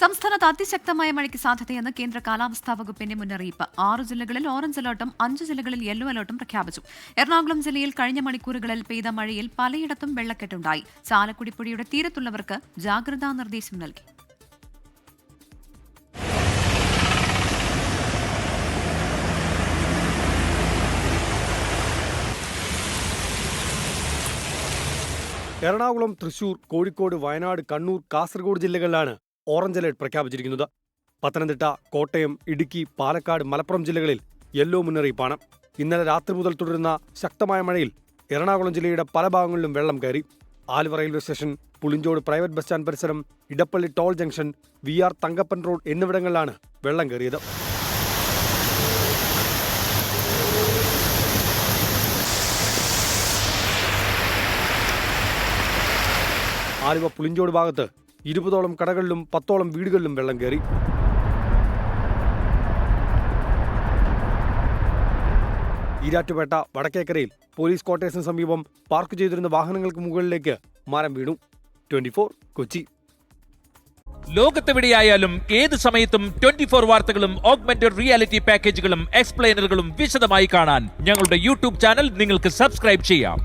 സംസ്ഥാനത്ത് അതിശക്തമായ മഴയ്ക്ക് സാധ്യതയെന്ന് കേന്ദ്ര കാലാവസ്ഥാ വകുപ്പിന്റെ മുന്നറിയിപ്പ്. ആറ് ജില്ലകളിൽ ഓറഞ്ച് അലർട്ടും അഞ്ച് ജില്ലകളിൽ യെല്ലോ അലർട്ടും പ്രഖ്യാപിച്ചു. എറണാകുളം ജില്ലയിൽ കഴിഞ്ഞ മണിക്കൂറുകളിൽ പെയ്ത മഴയിൽ പലയിടത്തും വെള്ളക്കെട്ടുണ്ടായി. ചാലക്കുടി പുഴയുടെ തീരത്തുള്ളവർക്ക് ജാഗ്രതാ നിർദ്ദേശം നൽകി. എറണാകുളം തൃശൂർ കോഴിക്കോട് വയനാട് കണ്ണൂർ കാസർഗോഡ് ജില്ലകളിലാണ് ഓറഞ്ച് അലേർട്ട് പ്രഖ്യാപിച്ചിരിക്കുന്നത്. പത്തനംതിട്ട കോട്ടയം ഇടുക്കി പാലക്കാട് മലപ്പുറം ജില്ലകളിൽ യെല്ലോ മുന്നറിയിപ്പാണ്. ഇന്നലെ രാത്രി മുതൽ തുടരുന്ന ശക്തമായ മഴയിൽ എറണാകുളം ജില്ലയുടെ പല ഭാഗങ്ങളിലും വെള്ളം കയറി. Aluva railway station Pulinchode private bus stand പരിസരം Edappally toll junction V R Thankappan road എന്നിവിടങ്ങളിലാണ് വെള്ളം കയറിയത്. ആലുവ പുളിഞ്ചോട് ഭാഗത്ത് ഇരുപതോളം കടകളിലും പത്തോളം വീടുകളിലും വെള്ളം കയറി. ഈരാറ്റുപേട്ട വടക്കേക്കരയിൽ പോലീസ് ക്വാർട്ടേഴ്സിന് സമീപം പാർക്ക് ചെയ്തിരുന്ന വാഹനങ്ങൾക്ക് മുകളിലേക്ക് മരം വീണു. ട്വന്റി കൊച്ചി. ലോകത്തെവിടെയായാലും ഏത് സമയത്തും ട്വന്റി ഫോർ വാർത്തകളും ഓഗ്മെന്റഡ് റിയാലിറ്റി പാക്കേജുകളും എക്സ്പ്ലെയിനറുകളും വിശദമായി കാണാൻ ഞങ്ങളുടെ യൂട്യൂബ് ചാനൽ നിങ്ങൾക്ക് സബ്സ്ക്രൈബ് ചെയ്യാം.